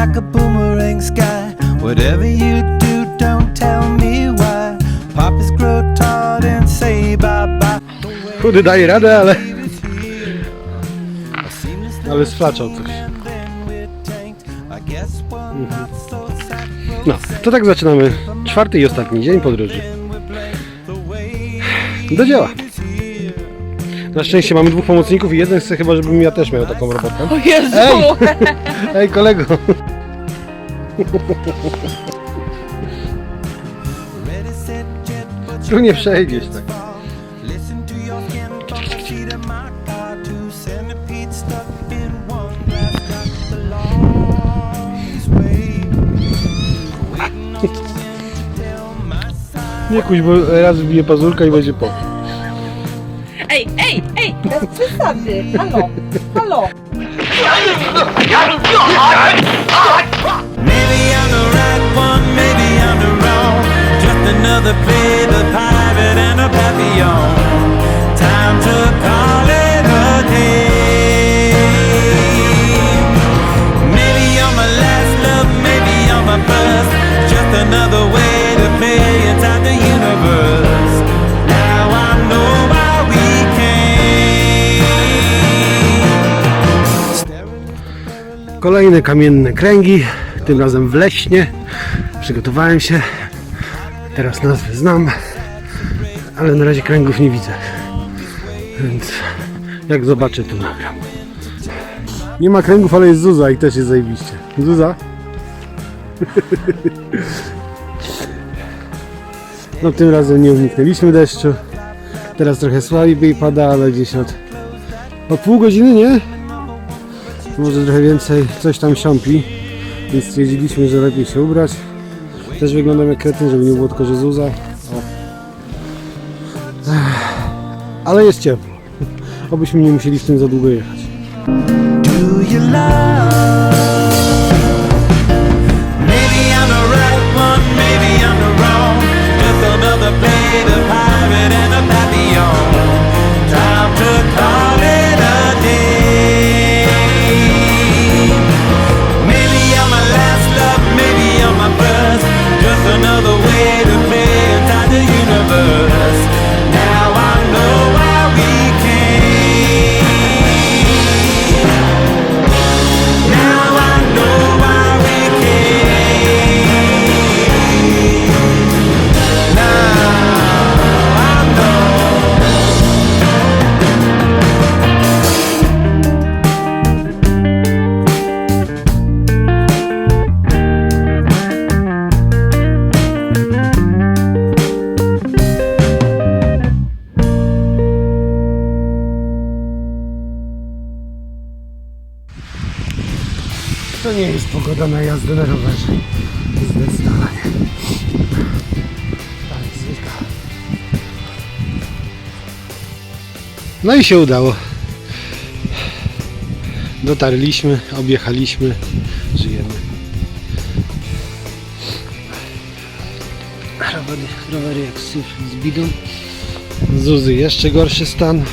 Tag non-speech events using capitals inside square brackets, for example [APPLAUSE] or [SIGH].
like a boomerang sky. Whatever you do, don't tell me why. Poppies grow tall and say bye bye. Chudy daje radę, ale... [LAUGHS] Ale sflaczał coś. Sad. No, to tak zaczynamy czwarty i ostatni dzień podróży. Do dzieła. Na szczęście mamy dwóch pomocników i jeden chce chyba, żebym ja też miał taką robotę. O Jezu! Ej! [LAUGHS] Ej, kolego! Tu nie przejdziesz tak. [LAUGHS] Nie kuś, bo raz wbije pazurka i będzie po. Ej, ej, ej! Bez przesady! Halo! Halo! Maybe I'm the right one, maybe I'm the wrong. Just another play, the pirate and a papillon. Kolejne kamienne kręgi, tym razem w Leśnie. Przygotowałem się. Teraz nazwy znam, ale na razie kręgów nie widzę. Więc jak zobaczę, to nagram. Nie ma kręgów, ale jest Zuza i też jest zajebiście. Zuza? No tym razem nie uniknęliśmy deszczu. Teraz trochę słabiej pada, ale gdzieś od, od pół godziny, nie? Może trochę więcej, coś tam siąpi, więc stwierdziliśmy, że lepiej się ubrać. Też wyglądam jak kretyn, żeby nie było tylko, że zuza. O. Ale jest ciepło. Obyśmy nie musieli w tym za długo jechać. To nie jest pogoda na jazdę na rowerze. Zdecydowanie. Ale zwykła. No i się udało. Dotarliśmy, objechaliśmy, żyjemy. Rowery, rowery jak syf z bidą. Zuzy jeszcze gorszy stan.